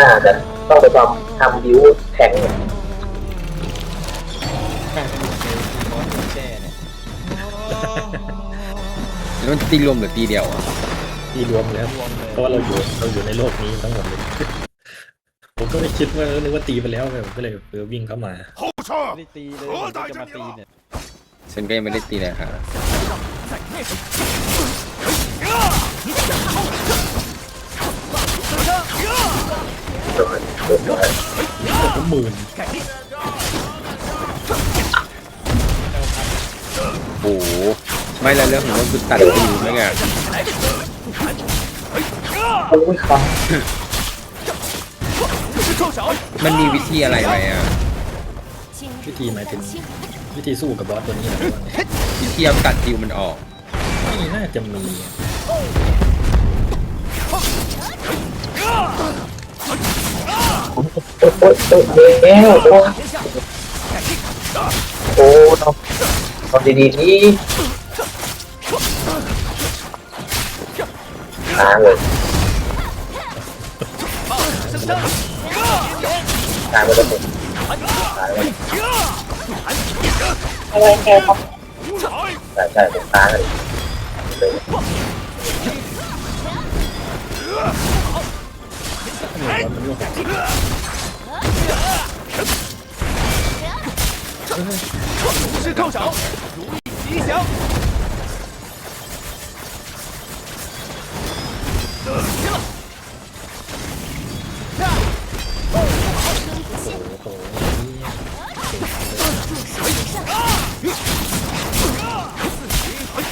น่าจะต้องไปทำทำบิวแข่งกลายเป็นเกมบอสแช่เนี่ยแล้วมันตีรวมหรือตีเดียวอะที่รวมแล้วรวมเลยเพราะว่าเราอยู่เราอยู่ในโลกนี้ทั้งหมดเลย ผมก็ไม่คิดว่านึกว่าตีไปแล้วไงผมก็เลยเออวิ่งเข้ามาไม่ได้ตีเลยมันก็จะมาตีเนี่ยฉันก็ยังไม่ได้ตีเลยค่ะ ผมหมื่นโอ้โหไม่แล้วเรื่องของมันคือตัดตีนไม่ไงโอ้ยครับมันมีวิธีอะไรไหมอะ วิธีหมายถึงวิธีสู้กับบอสตัวนี้นะว่าไงวิธีเอาตัดติวมันออก ไม่น่าจะมี โอ้ยโอ้ยโอ้ยเอ้วโอ้ยโอ้ทำทำดีๆนี่ตายเลยตายไปแล้วผมตายแล้วอะไรแกครับใช่ใช่ผมตายเลยเลยหมื่นบอ สมันก็หกสิบโอ้โหเฮ้ย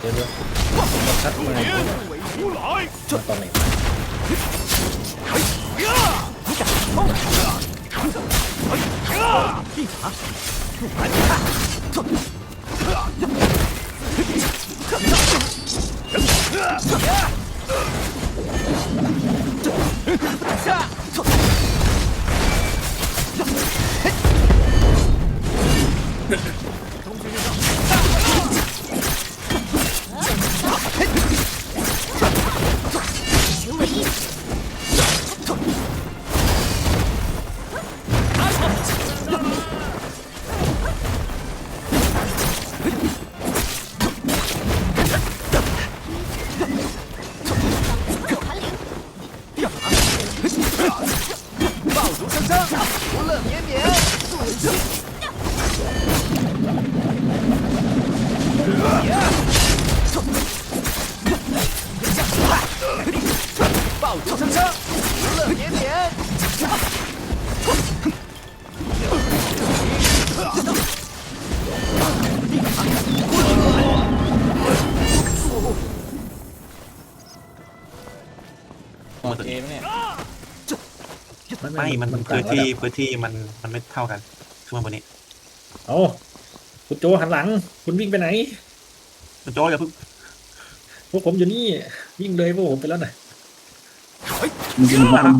เดี๋ยวเดี๋ยวมาทัดมาอี กแล้วมาตอนไหนหมดเกมเนี่ยไม่ มันพื้นที่พื้นที่มันมันไม่เท่ากันขึ้นมาบนนี้เอ้าคุณโจหันหลัง คุณวิ่งไปไหน คุณโจ้อย่าเพิ่งพวกผมอยู่นี่วิ่งเลยพวกผมไปแล้วน่ะ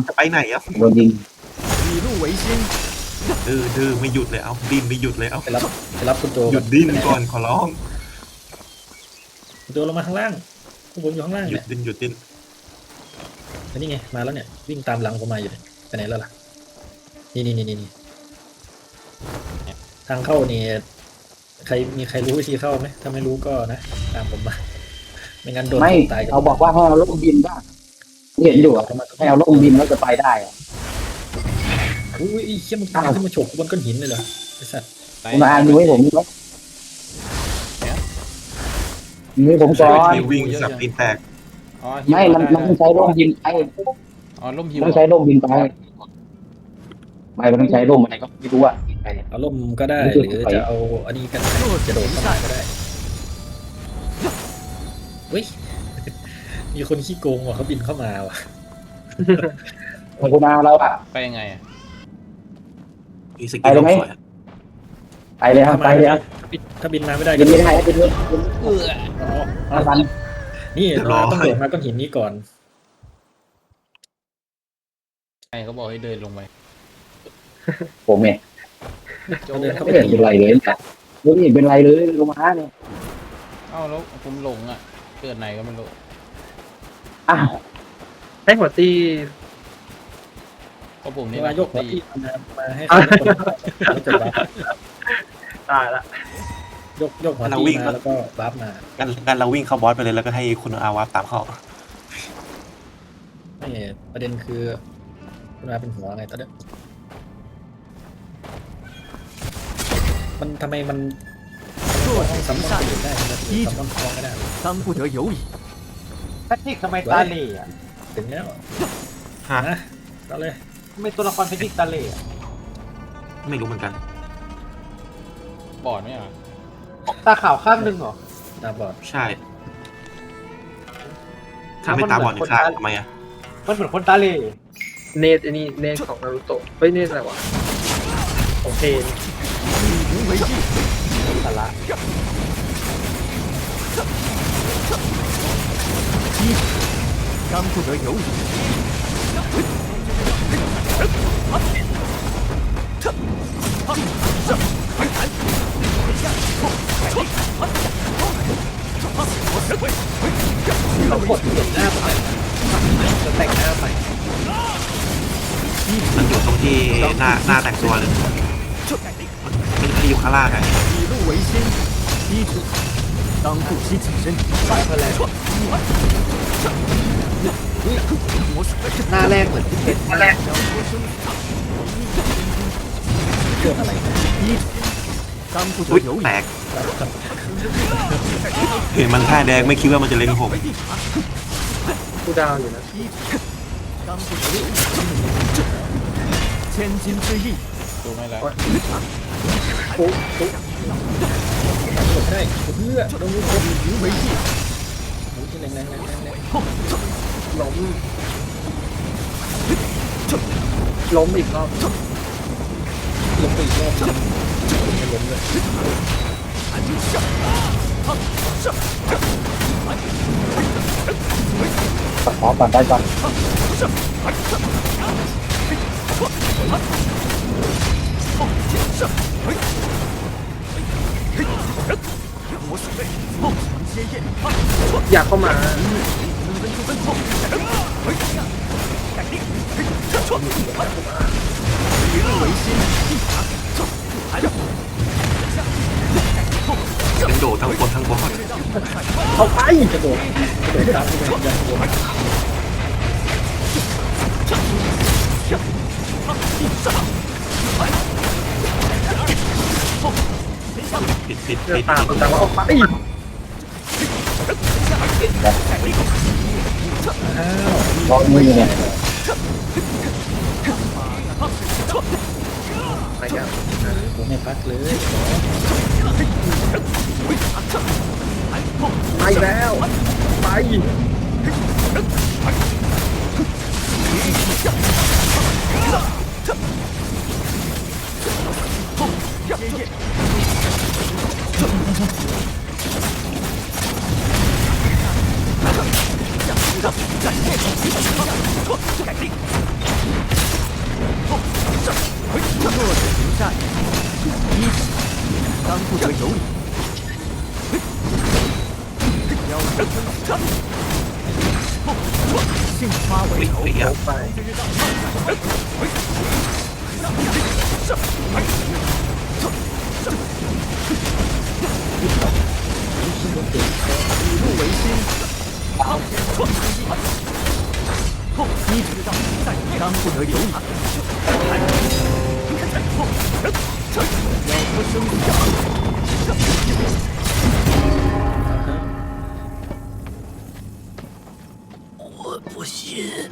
จะไปไหนอะโดนยิงดื้อดื้อไม่หยุดเลยเอาดิ้นไม่หยุดเลยเอาไปรับไปรับคุณโจหยุดดิ้นก่อนขอร้องคุณโจลงมาข้างล่างพวกผมอยู่ข้างล่างหยุเนี่ดยดิ้นหยุดดิ้น อันนี้ไงมาแล้วเนี่ยวิ่งตามหลังผมมาอยู่เนี่ยไปไหนแล้วล่ะนี่นี่นี่นี่นี่ทางเข้านี่ใครมีใครรู้วิธีเข้าไหมถ้าไม่รู้ก็นะ ตามผมมา ไม่งั้นโดนไม่ตายกันเขาบอกว่าให้เอาล่มบินบ้างเห็นอยู่อะเข้ามาให้เอาล่มบินแล้วจะไปได้อะอุ้ยไอ้เขี้ยมึงตายขึ้นมาฉกบนก้อนหินเลยเหรอไอ้สัตว์ไปคุณอ่านดูให้ผมไหมดูให้ผมก่อนที่วิ่งสับตีนแตก อ๋อไม่มันมันต้องใช้ล่มบินไปอ๋อล่มหิวต้องใช้ล่มบินไปไม่มันต้องใช้ล่มอะไรก็ไม่รู้อะไปเอาล่มก็ได้ไม่หใช่รือไปจะเอาอันนี้ก็ได้จะโดดเข้ามาก็ได้เฮ้ย มีคนขี้โกงว่ะเขาบินเข้ามาว่ะมันคุณอาเราอะไปยังไงอะอีสไปกิลเลยไหมสวยอะไปเลยครับไปเลยครับถ้าบินมาไม่ได้บินไม่ได้บินไม่ได้เอออ๋อห้าพัน นี่เราต้องโดดมาก้อนหินนี้ก่อนใครเขาบอกให้เดินลงไปผมเนี่ยเราเดินเข้าไปไม่เห็นเป็นไรเลยเนี่ยไม่เห็นเป็นไรเลยลงมาเนี่ยเอ้าแล้วผมหลงอะ เกิดไหนก็ไม่รู้อ้าวให้หัวตี ก็ผมเวนี่ลานะยกหัวตีที่มามาให้เขาคนไม่จบแล้วตายละ ยกยกหัวที่มาแล้วก็บัฟมา กันกันเราวิ่งเข้าบอสไปเลยแล้วก็ให้คุณอาวาตามเข้า ไม่ประเด็นคือคุณมาเป็นหัวไงตอนเนี้ยมันทำไมมันต้องสำคัญอื่นได้ทำไมสำคัญคอไม่ได้ 当不得有矣。 แพทริกทำไมตาเหล่อะ ถึงแล้ว ฮะ นะก็เลย ทำไมตัวละครแพทริกตาเหล่อะ ไม่รู้เหมือนกัน บอดไหมอ่ะ ตาขาวข้างหนึ่งเหรอตาบอด ใช่ข้าไม่ตาบอดอีกข้างทำไมอะมันเหมือนคนตาเล่เนทอันนี้เนทของนารูโตะเฮ้ยเนทอะไรวะของเทนสาระ เรากดเปลี่ยนหน้าไปจะแต่งหน้าไป มันอยู่ตรงที่หน้าหน้าแต่งตัวเลยมันมันอยู่ข้างล่างไง 以路为先，医者当不惜己身。 ไปเพื่ออะไร 我手 หน้าแรกเหมือนที่เป็นหน้าแรกเครื่องอะไรนะ 当不 อุ๊ยแตกเห็นมันท่าแดงไม่คิดว่ามันจะเล่นผมกูดาวอยู่นะดูไม่ละโอ้โหกดได้กดเลือดลงมือกดยิ้มไปที่โอ้ยแแรงแรงแรงแรงล้มล้มอีกรอบ ไปอีกรอบนึงไม่ล้มเลยปัดขอก่อนได้ก่อนอยากเข้ามา เป็นโดดทั้งคนทั้งบอสเข้าไปกระโดดกระโดดตามที่มันยันตัวปิดปิดเดิปินดตามแต่ว่าออกไปอ้าวรอมือเนี่ย แล้วผมไม่พักเลยไปแล้วไป若战一战当不得有你妖人三杀幸有八百妖降不为心酸后不得有你。要不生死。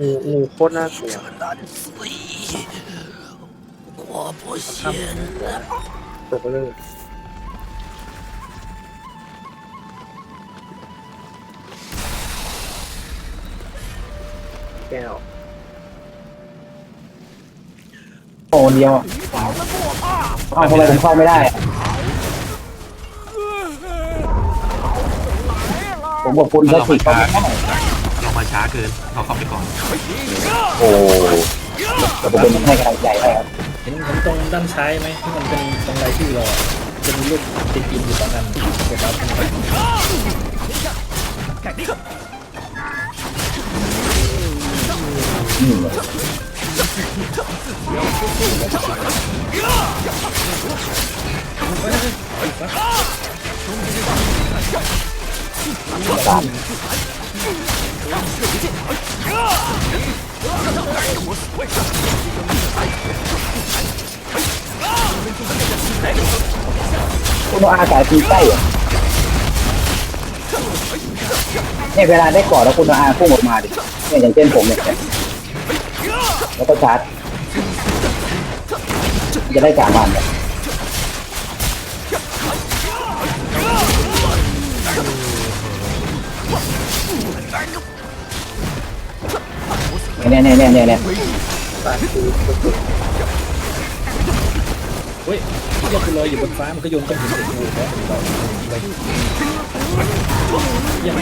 งูงูโคตรน่ากลัว ตกเลยแก้ว โอนเดียวอะเ อาทำไมผมเข้าไม่ได้อะผมบอกคุณก็สิเข้าไม่ได้เรามาช้าเกินเราเข้าไปก่อนโอ้แต่ผมเป็นให้กำลังใจให้ครับเห็นเห็นตรงด้านซ้ายไหมที่มันเป็นตรงรายชื่อเราอะจะมีลูกติดอินอยู่สองอันเก็บเอาสาม คุณอาสายตีใกล้อเนี่ยเวลาได้กอดแล้วคุณอาพุ่งออกมาดิเนี่ยอย่างเช่นผมเนี่ย แล้วก็ชาร์จจะได้การวันเนี่ยเนี่ยเนี่ยเนี่ยเนี่ยเฮ้ยเราคือลอยอยู่บนฟ้ามันก็โยนก้อนหินใส่กูแล้วยังไง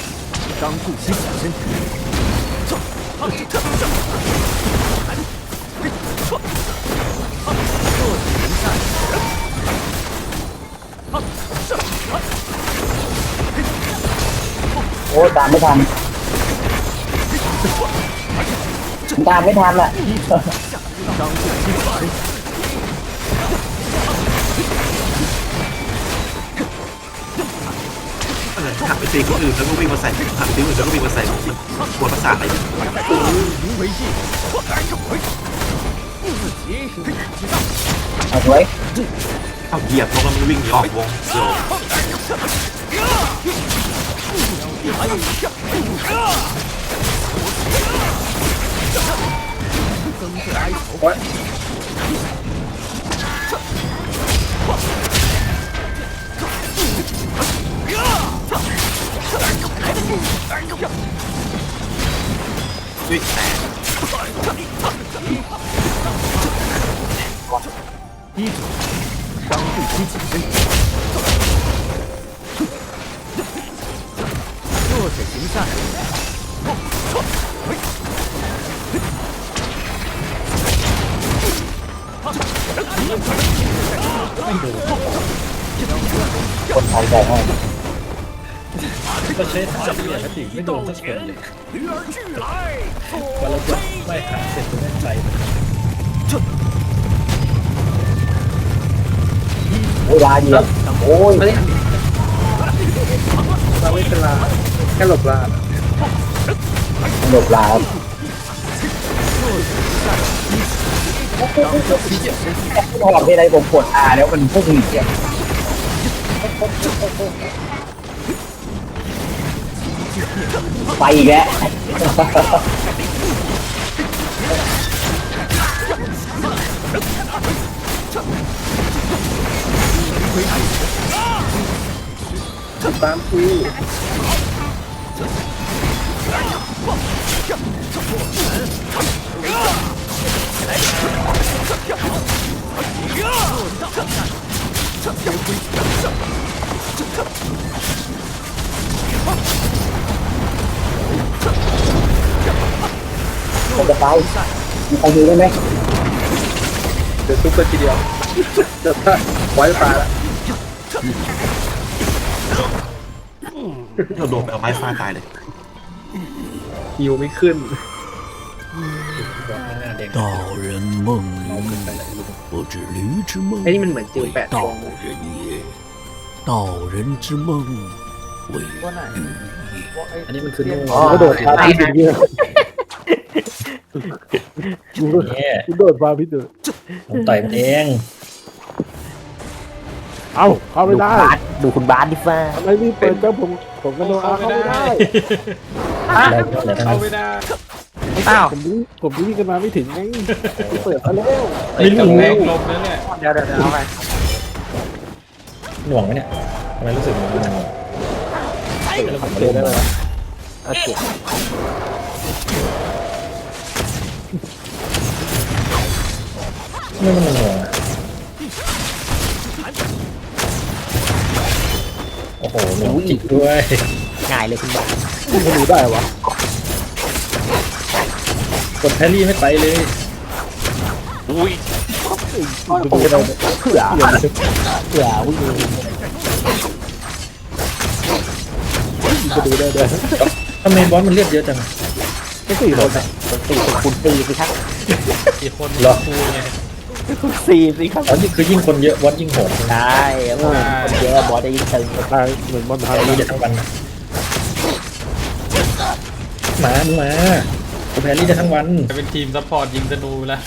当顾其己身。弱者人善， โอ้ตามไม่ทันตามไม่ทันอ่ะ ตีคนอื่นแล้วก็วิ่งมาใส่ทำตีคนอื่นแล้วก็วิ่งมาใส่ปวดประสาทเลยโอเอาไว้เอาเหยียบเงแล้วมันวิ่งหออกวงเดียว 이조 왕비 기지 소재 진상 어, 잘다 ก็ใช้ท่าที่อย่างนั้นไม่โดนสักคนเลยพอเราจะไม่หาเสร็จตรงนี้ใจมันโอ้ยลาเหยียบโอ้ยเราไม่เป็นลาแค่หลบลาหลบลาครับพอที่ไรผมกดอาแล้วมันพุ่งหนีอะ ไปอีกแล้วตามกู ผมจะไปมีใครดูได้ไหม เดี๋ยวทุบกันทีเดียวเดี๋ยวถ้าไว้ตายละ เราโดนไปเอาไม้ฟาดตายเลย ฮิวไม่ขึ้น บอกข้างหน้าแดง 道人梦 เอาขึ้น 里 ไปแล้วลูก 不知驴之梦 ไอ้นี่มันเหมือนจิวแปด 道 ฟอง 人也，道人之梦为 ว่าไหน อันนี้มันคือโน่ อ๋อกระโดดพาพิษอย่า งเงี้ยเนี่ยโดดมาพี่เดือผมต่อยมันเองเอ้าเข้าไม่ได้ดูคุณบาสดิฟ้าทำไมรีบเปิดเจ้าผมผมกับโนอาเข้าไม่ได้อะไรก็อะไรทั้งนั้นอ้าวผมวิ่งผมวิ่งกันมาไม่ถึงไงเปิดมาแล้วไม่ถึงแรงลมแล้วเนี่ยเดี๋ยวเดี๋ยวเดี๋ยวเอาไปหน่วงไหมเนี่ยทำไมรู้สึกมันหน่วงเจอได้เลยโอเค ไม่มันหน่วงอะโอ้โหหน่วงจิกด้วยง่ายเลยคุณบ้าไม่รู้ได้วะกดแพรรี่ไม่ไปเลยอุ้ยผมจะต้องเผื่อเผื่อวิ่งจะดูได้ด้วยทำไมบอสมันเรียบเยอะจัง ไม่สี่คนอะสี่สิบคูณสี่สิครับกี่คนเหรอ คูไงคูณสี่สิครับอ๋อนี่คือยิ่งคนเยอะบอสยิ่งโหดได้คนเยอะบอสจะยิ่งตึงใช่เหมือนบอลแพรรี่จะทั้งวันมามึงมากูแพรรี่จะทั้งวันจะเป็นทีมซัพพอร์ตยิงธนูไปแล้ว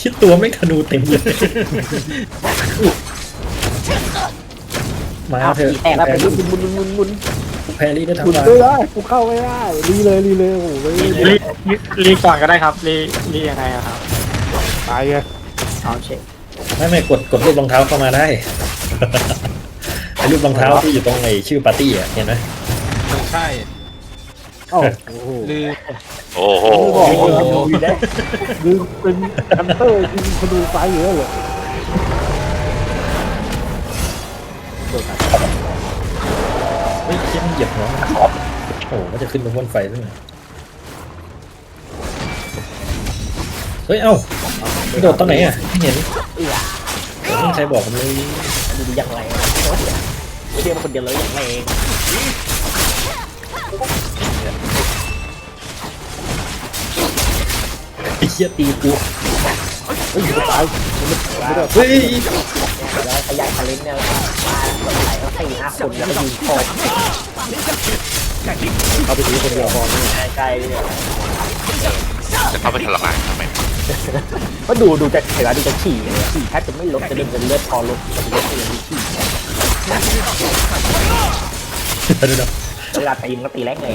คิดตัวไม่ธนูเต็มเลย มาอ้าวเถอะแตกแล้วเป็นมุนมุนมุนมุนแพรรี่ได้ทั้งมุนวันไม่ได้กูเข้าไม่ได้รีเลยรีเลยโอ้โหรีรีก่อนก็ได้ครับรีรียังไงอะครับตายไงเอาเช็คไม่ไม่กดกดรูปรองเท้าเข้ามาได้ ไอ้รูปรองเท้าที่อยู่ตรงไอ้ชื่อปาร์ตี้อะเห็นไหมไม่ใช่โอ้โหลือโอ้โหบอกว่าดูได้ดูเป็นฮันเตอร์ยิงคนดูซ้ายเยอะเลย เฮ้ยเชี่ยมันเหยียบหัวมันโอ้โหมันจะขึ้นไปบนไฟซะหน่อยเฮ้ย เอ้ากระโดดตอนไหนอะไม่เห็นเอื้อไม่มีใครบอกผมเลยดูดีอย่างไรไม่เดียวคนเดียวเลยอย่างไรเองไอ้เหี้ยตีกูเฮ้ยตายไม่ได้เฮ้ยแล้วขยายทะเนเนี่ยมาหลายสี่ห้าคนแล้วก็ยิงโคตรเอาไปทีคนเดียวพอนี่ใกล้เลยจะเข้าไปทรมานทำไมก็ดูดูจะเห็นว่าดูจะขี่เลยขี่แทบจะไม่ลดจะเดินเป็นเลือดพอลดจะเลือดเป็นขี่เวลาตีมันก็ตีแรงเลย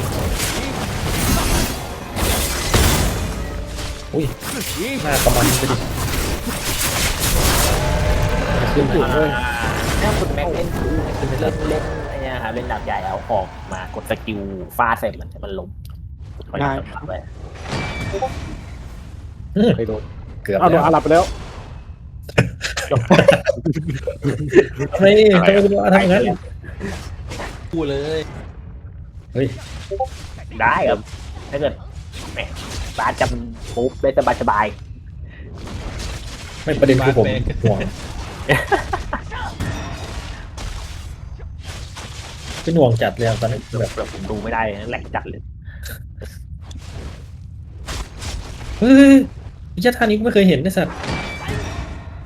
อุ้ยหน้ากำมันไปดิ ขึ้นถึงมาเลยถ้าคุณแม็กเล่นคือเล่นเล่นไอ้เนี่ยครับเล่นดาบใหญ่เอาออกมากดสกิลฟาดใส่มันให้มันล้มง่ายไปไปโดนเกือบเอาโดนแล้วอาหรับไปแล้วทำไมทำไมคุณว่าทำอย่างนั้นพูดเลย เฮ้ย ได้ครับ ถ้าเกิดแหมบาสจำปุ๊บได้สบายสบาย ไม่ประเด็นคือผมห่วง เป็นห่วงจัดเลยอะตอนนี้แบบแบบผมดูไม่ได้แหลกจัดเลยเฮ้ยวิชาท่านี้กูไม่เคยเห็นไอ้สัตว์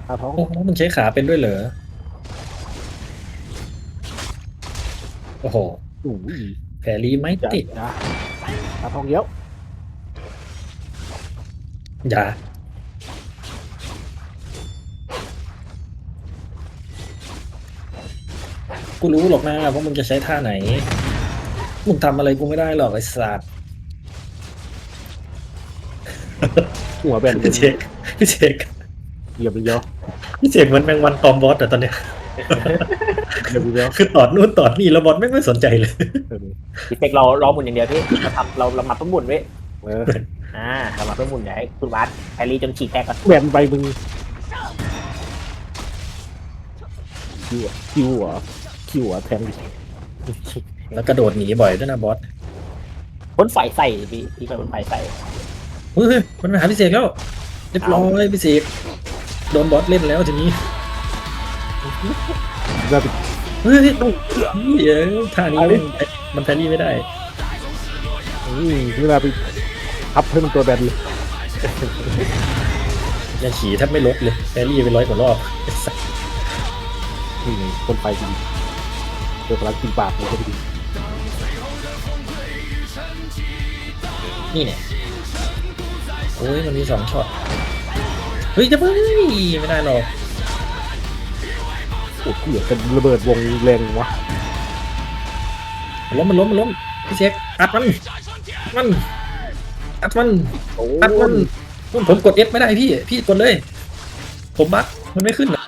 อาท้องโอ้โหมันใช้ขาเป็นด้วยเหรอโอ้โหอู้ยแผลรีไม่ติดนะอาท้องเยอะอย่า กูรู้หรอกนะว่ามึงจะใช้ท่าไหน มึงทำอะไรกูไม่ได้หรอกไอ้สัตว์ หัวแบนพี่เจคพี่เจคเหยียบเยอะพี่เจคเหมือนแมงวันตอมบอสแต่ตอนเนี้ย เหยียบเยอะคือตอดนู่นตอดนี่แล้วบอสไม่ไม่สนใจเลยพี่เต็กเราเราหมุนอย่างเดียวพี่เราทำเราเรามาเพิ่มหมุนไว้เอออ่าเรามาเพิ่มหมุนเดี๋ยวให้คุณบาสแฮร์รี่จนฉีกแตกก่อนแบนไปมึงคิวอะคิวเหรอ คิวเหรอแทงดิแล้วกระโดดหนีบ่อยด้วยนะบอสพ่นไฟใส่พี่พี่ไปพ่นไฟใส่เฮ้ยมันมาหาพี่เสกแล้วเรียบร้อยพี่เสกโดนบอสเล่นแล้วทีนี้จะไปเฮ้ยเดี๋ยวท่านี้เล่นมันแพนนี่ไม่ได้อืมเวลาไปทับให้มันตัวแบนเลยยังขี่แทบไม่ลดเลยแพนนี่ไปร้อยกว่ารอบไอ้สัสนี่ไงคนไปดี เจอพลังกินปากเลยก็ดีนี่เนี่ยโอ้ยมันมีสองช็อต เฮ้ยจะเพิ่งไม่ได้หรอกโอ้โหเหลือกันระเบิดวงแรงวะล้มมันล้มมันล้มพี่เสกอัดมันมันอัดมันโอ้อัดมันผมกดเอฟไม่ได้พี่ พี่กดเลย ผมบักมันไม่ขึ้นอะ